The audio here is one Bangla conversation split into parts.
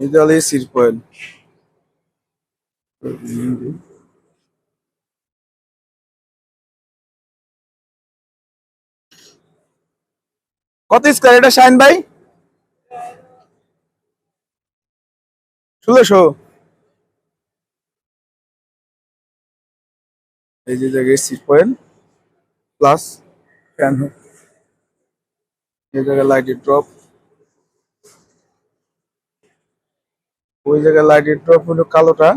এসির পয়েন্ট কত স্কোয়ার এটা শাইন ভাই? ষোলোশো। এই যে জায়গায় seat point plus fan hook. এই জায়গায় লাইটের ড্রপ ওই জায়গায় লাইটের ড্রপ হলো কালোটা,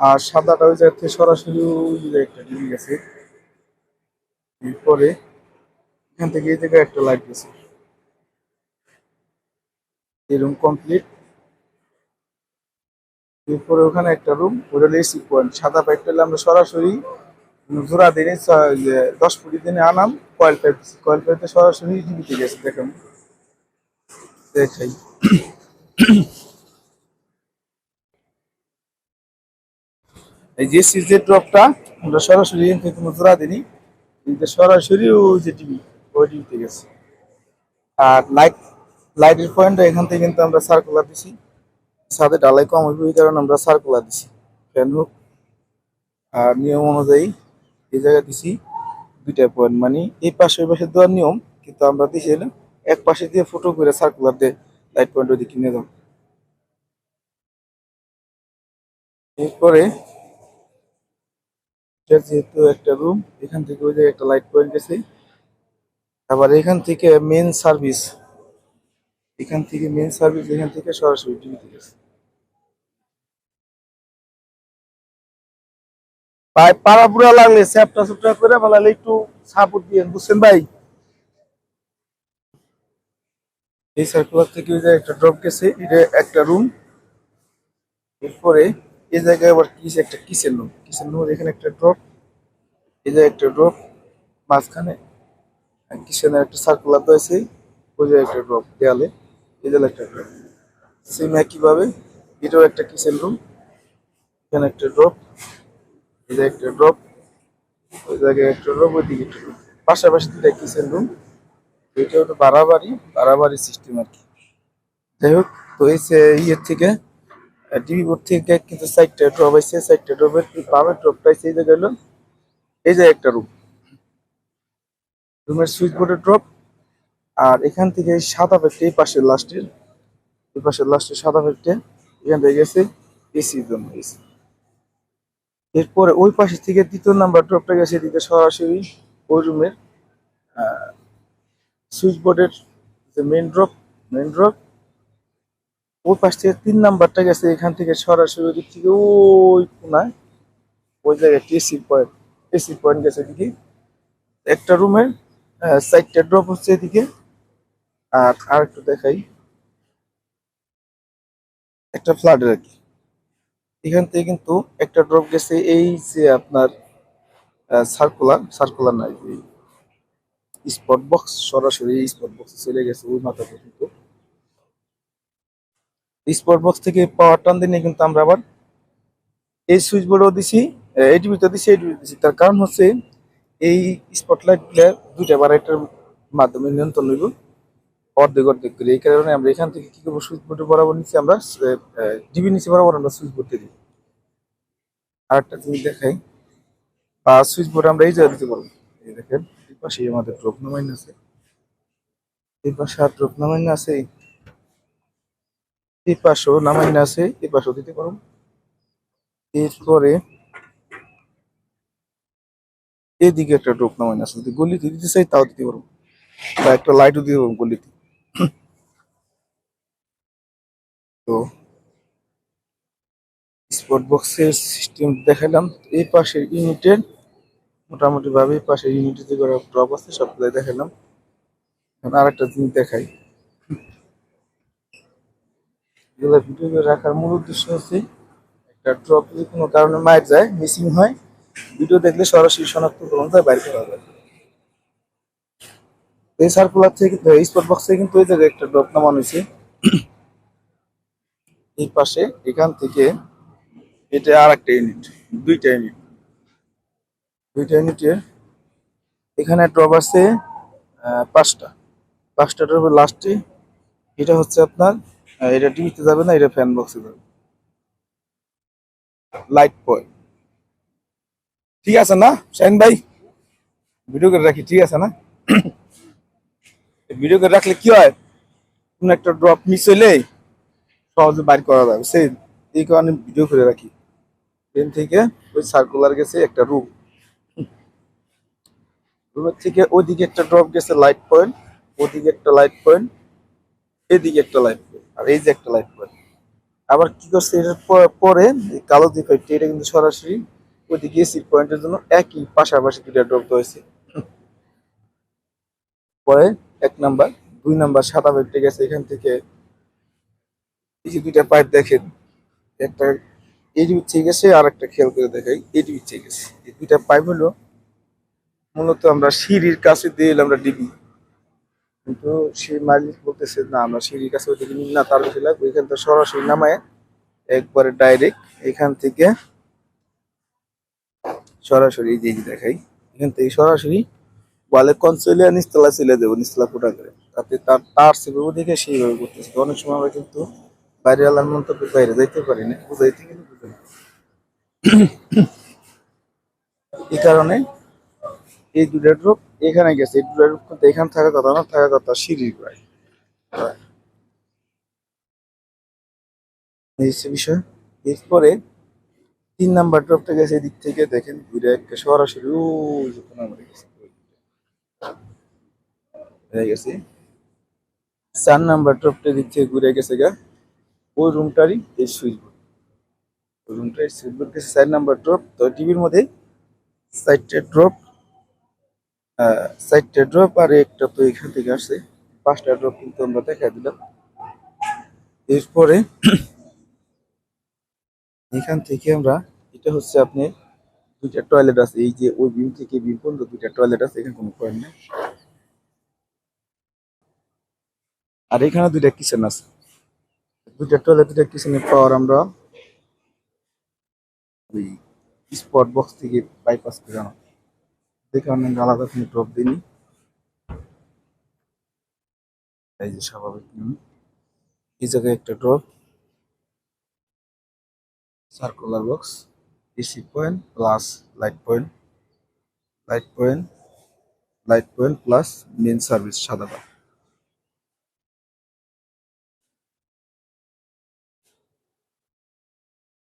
আর সাদাটা ওই জায়গা থেকে সরাসরি ওই জায়গায় একটা গেছে। এরপরে এখান থেকে এই জায়গায় একটা লাইট গেছে। এই রুম কমপ্লিট এরপরে ওখানে একটা রুম ওটা এসি পয়েন্ট সাদা পাইপটা হলে আমরা সরাসরি জোড়া দিনে দশ ফুটি দিনে আনাম কয়েল পাইপ কয়েল পাইপে সরাসরি টিভিতে গেছে, দেখেন। দেখাই। এই যে সিজের ড্রপটা, আমরা সরাসরি কোনো জোড়া দিনি কিন্তু সরাসরি ওই যে টিভি ওই টিভিতে গেছে। আর লাইট লাইটের পয়েন্টটা এখান থেকে কিন্তু আমরা সার্কুলার দিছি। সাথে ডালাই কম হইবে এই কারণে আমরা সার্কুলার দিছি। ফ্যান হোক আর নিয়ম অনুযায়ী এই জায়গায় দিছি দুইটা পয়েন্ট মানে এই পাশে ওই পাশে দেওয়ার নিয়ম, কিন্তু আমরা দিছি হলো এক পাশে দিয়ে ফুটো করে সার্কুলার দিয়ে লাইট পয়েন্ট ওইদিকে নিয়ে দাও এরপরে এটা যেহেতু একটা রুম এখান থেকে ওই জায়গায় একটা লাইট পয়েন্ট গেছে আবার এখান থেকে মেন সার্ভিস এখান থেকে মেন সার্ভিস এখান থেকে সরাসরি টিভিতে গেছে। ভাই পাড়া পুরা লাগলে চ্যাপটা চুপটা করে ফেলালে একটু সাপোর্ট দিয়ে বুঝছেন ভাই? এই সার্কুলার থেকে ওই জায়গায় একটা ড্রপ গেছে এটা একটা রুম এরপরে এই জায়গায় আবার কি একটা, কিসের রুম কিসের রুমের এখানে একটা ড্রপ এই জায়গায় একটা ড্রপ মাঝখানে কিচেনের একটা সার্কুলার রয়েছে ওই জায়গায় একটা ড্রপ দেয়ালে, এই জায়গায় একটা ড্রপ সেম একইভাবে, এটাও একটা কিসের রুম এখানে একটা ড্রপ এই জায়গায় একটা ড্রপ ওই জায়গায় একটা ড্রপ ওইদিকে একটা ড্রপ পাশাপাশি দুটা কিসের রুম এটা হলো বাড়াবাড়ি বাড়াবাড়ি সিস্টেম আর কি। যাই হোক, তো এই ইয়ের থেকে টিভি বোর্ড থেকে কিন্তু সাইডটা ড্রপ আছে সাইডটা ড্রপের পাওয়ার ড্রপটা আছে এই জায়গায় হলো, এই যে একটা রুম রুমের সুইচ বোর্ডের ড্রপ আর এখান থেকে সাদা পেটে এই পাশের লাস্টের এই পাশের লাস্টের সাদা পেটে এখান থেকে গেছে এসির জন্য এসি এরপরে ওই পাশে থেকে দ্বিতীয় নাম্বার ড্রপটা গেছে, এদিকে সরাসরি ওই রুমের সুইচ বোর্ডের যে মেন ড্রপ মেন ড্রপ ওই পাশ থেকে তিন নাম্বারটা গেছে, এখান থেকে সরাসরি দিক থেকে ওই কোনায়, ওই জায়গায় এসি পয়েন্ট এসি পয়েন্ট গেছে এদিকে। একটা রুমের সাইডটা ড্রপ হচ্ছে এদিকে। আর আর একটু দেখাই। একটা ফ্ল্যাটের আর কি। এখান থেকে কিন্তু একটা ড্রপ গেছে, এই যে আপনার সার্কুলার সার্কুলার নাই স্পট বক্স সরাসরি স্পট বক্সে চলে গেছে, ওই মাথা পর্যন্ত স্পট বক্স থেকে পাওয়ার টান দিনে কিন্তু আমরা আবার এই সুইচ বোর্ডও দিছি এই টিভিতে দিছি, এই টিভিতে দিছি। তার কারণ হচ্ছে এই স্পটলাইটগুলা দুইটা বারাইটার মাধ্যমে নিয়ন্ত্রণ হইব, অর্ধেক অর্ধেক করে। এই কারণে আমরা এখান থেকে কি করব সুইচ বোর্ডের বরাবর নিচে আমরা টিভি নিচে বরাবর আমরা সুইচ বোর্ড দিই আর একটা জিনিস দেখাই, বা সুইচ বোর্ড আমরা এই জায়গায় দিতে পারব। এই দেখেন, এই পাশে আমাদের ড্রপ নামাইন আছে। এই পাশে আর ড্রপ নামাইন আছে এই পাশেও নামাইন আছে, এই পাশেও দিতে পারো এরপরে এদিকে একটা ড্রপ নামাইন আছে, যদি গলিতে দিতে চাই তাও দিতে পারব বা একটা লাইটও দিতে পারব গলিতে। তো স্পট বক্সের সিস্টেম দেখালাম। এই পাশের ইউনিটের মোটামুটি ভাবে এই পাশের ইউনিটের যে ড্রপ আছে সবগুলো দেখালাম। আর একটা জিনিস দেখাই। এগুলো ভিডিও করে রাখার মূল উদ্দেশ্য হচ্ছে একটা ড্রপ যদি কোনো কারণে মায়ের যায় মিসিং হয় ভিডিও দেখলে সরাসরি শনাক্তকরণ যায় বাইর করা যায় এই সার্কুলার থেকে স্পট বক্স থেকে কিন্তু ওই জায়গায় একটা ড্রপ নামানো হয়েছে, এই পাশে এখান থেকে এটা আর একটা ইউনিট দুইটা ইউনিট দুইটা ইউনিটের এখানে ড্রপ আছে পাঁচটা। পাঁচটা ড্রপের লাস্টে এটা হচ্ছে আপনার এটা টিভিতে যাবে না, এটা ফ্যান বক্সে যাবে। লাইট পয়েন্ট ঠিক আছে না, শাহিন ভাই? ভিডিও করে রাখি, ঠিক আছে না? ভিডিও করে রাখলে কি হয়? কোন একটা ড্রপ মিস হইলে সহজে বাইর করা যাবে। সেই, এই কারণে ভিডিও করে রাখি। ট্রেন থেকে ওই সার্কুলার গেছে একটা রুম রুমের থেকে ওইদিকে একটা ড্রপ গেছে লাইট পয়েন্ট ওদিকে একটা লাইট পয়েন্ট এদিকে একটা লাইট আর এই যে একটা লাইট পয়েন্ট আবার কি করছে এটার পরে কালো যে পাইপটা এটা কিন্তু সরাসরি ওইদিকে এসির পয়েন্টের জন্য একই পাশাপাশি দুটা ড্রপ হয়েছে। পরে এক নাম্বার দুই নাম্বার সাদা পাইপটা গেছে এখান থেকে। এই যে দুইটা পাইপ দেখেন, একটা এটি বিচ্ছে গেছে আর একটা খেয়াল করে দেখাই, এটি বিচ্ছে গেছে। এই দুইটা পাইপ হলো মূলত আমরা সিঁড়ির কাছে দিয়ে আমরা ডিবি। কিন্তু সেই মালিক বলতেছে, না, আমরা সিঁড়ির কাছে ওইদিকে না, তার লাগবে। এখান থেকে সরাসরি নামায়, একবারে ডাইরেক্ট এখান থেকে সরাসরি যে দেখাই, এখান থেকে সরাসরি ওয়ালে কনসোলে নিচতলা চলে দেবো, নিচতলা ফুটা করে। তাতে তার তার সেভাবে দেখে সেইভাবে করতেছে। অনেক সময় আমরা কিন্তু বাইরে আলার মন্তব্য বাইরে যাইতে পারি না, বুঝাইতে কিন্তু এই কারণে এই দুটা ড্রপ এখানে গেছে, এই দুটা ড্রপ কিন্তু এখানে থাকার কথা না থাকার কথা সিঁড়ির এই বিষয়। এরপরে তিন নাম্বার ড্রপটা গেছে এদিক থেকে, দেখেন ঘুরে একটা সরাসরি ওই গেছে। চার নাম্বার ড্রপটা দিক থেকে ঘুরে গেছে গা। ওই রুমটারই এই সুইচ বোর্ড ওই রুমটার সুইচ বোর্ড গেছে। চার নাম্বার ড্রপ তো টিভির মধ্যে চারটে ড্রপ চারটে ড্রপ আর একটা তো এখান থেকে আসছে। পাঁচটা ড্রপ কিন্তু আমরা দেখা দিলাম। এরপরে এখান থেকে আমরা, এটা হচ্ছে আপনি দুইটা টয়লেট আছে। এই যে ওই বিম থেকে বিম পর্যন্ত দুইটা টয়লেট আছে, এখানে কোনো পয়েন্ট নেই। আর এখানে দুইটা কিচেন আছে। দুইটা টয়লেট দুইটা কিচেনের পাওয়ার আমরা ওই স্পট বক্স থেকে বাইপাস করে দেখে আমি আলাদা কোনো ড্রপ দিইনি। এই যে স্বাভাবিক নিয়ম। এই জায়গায় একটা drop circular box AC point plus light point light point light point plus main service সাদা বার